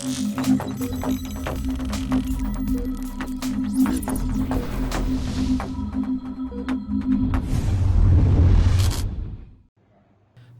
Thank you.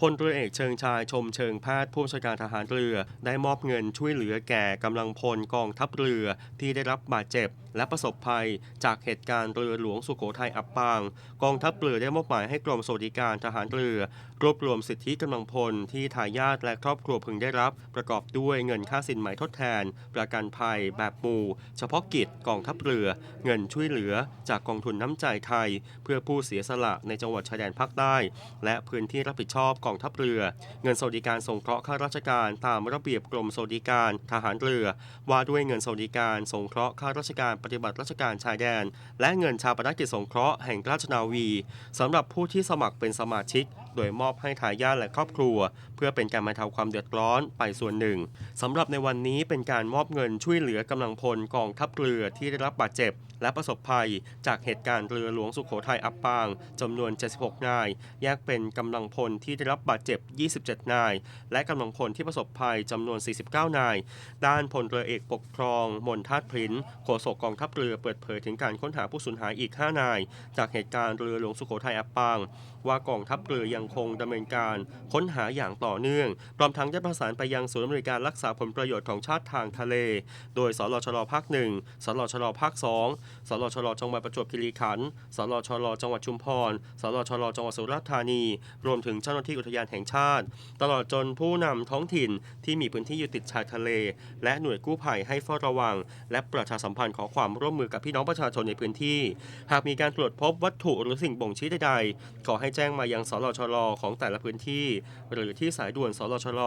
พลเรือเอกเชิงชายชมเชิงแพทย์ผู้บัญชาการทหารเรือได้มอบเงินช่วยเหลือแก่กำลังพลกองทัพเรือที่ได้รับบาดเจ็บ และประสบภัย จากเหตุการณ์เรือหลวงสุโขทัยอับปาง กองทัพเรือได้มอบหมายให้กรมสวัสดิการทหารเรือ รวบรวมสิทธิกำลังพลที่ทายาทและครอบครัวพึงได้รับ ประกอบด้วยเงินค่าสินไหมทดแทน ประกันภัย แบบหมู่ เฉพาะกิจกองทัพเรือ เงินช่วยเหลือ จากกองทุนน้ำใจไทย เพื่อผู้เสียสละในจังหวัดชายแดนภาคใต้ และพื้นที่รับผิดชอบกองทัพเรือ เงินสวัสดิการสงเคราะห์ข้าราชการตามระเบียบกรมสวัสดิการทหารเรือ ว่าด้วยเงินสวัสดิการสงเคราะห์ข้าราชการปฏิบัติราชการชายแดน และเงินชาปนกิจสงเคราะห์แห่งราชนาวีสำหรับผู้ที่สมัครเป็นสมาชิก โดยมอบให้ทายาทและครอบครัว เพื่อเป็นการบรรเทาความเดือดร้อนไปส่วนหนึ่งสำหรับในวันนี้เป็นการมอบเงินช่วยเหลือกำลังพลกองทัพเรือที่ได้รับบาดเจ็บ และประสบภัย จากเหตุการณ์เรือหลวงสุโขทัยอับปางจำนวน 76 นาย แยกเป็นกำลังพลที่ได้รับบาดเจ็บ 27 นาย และกำลังพลที่ประสบภัยจำนวน 49 นาย ด้านพลเรือเอกปกครอง มนทัดพริ้นโฆษกกองทัพเรือเปิดเผยถึงการค้นหาผู้สูญหายอีก 5 นาย จากเหตุการณ์เรือหลวงสุโขทัยอับปาง ว่ากองทัพเรือยังคงดำเนินการค้นหาอย่างต่อเนื่องพร้อมทั้งได้ประสานไปยังศูนย์อำนวยการรักษาผลประโยชน์ของชาติทางทะเล โดยสลชลภาคหนึ่งสลชลภาคสองสลชลจังหวัดประจวบคีรีขันธ์สลชลจังหวัดชุมพรสลชลจังหวัดสุราษฎร์ธานี รวมถึงเจ้าหน้าที่อุทยานแห่งชาติ ตลอดจนผู้นำท้องถิ่นที่มีพื้นที่อยู่ติดชายทะเล และหน่วยกู้ภัยให้เฝ้าระวัง และประชาสัมพันธ์ขอความร่วมมือกับพี่น้องประชาชนในพื้นที่ หากมีการตรวจพบวัตถุหรือสิ่งบ่งชี้ใดๆขอให้แจ้งมายังสลชลของแต่ละพื้นที่ หรือที่สายด่วนสลชล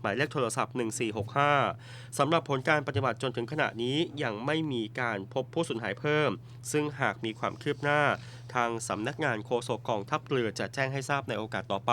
หมายเลขโทรศัพท์ 1465สำหรับผลการปฏิบัติจนถึงขณะนี้ยังไม่มีการพบผู้สูญหายเพิ่ม ซึ่งหากมีความคืบหน้า ทางสำนักงานโฆษกกองทัพเรือจะแจ้งให้ทราบในโอกาสต่อไป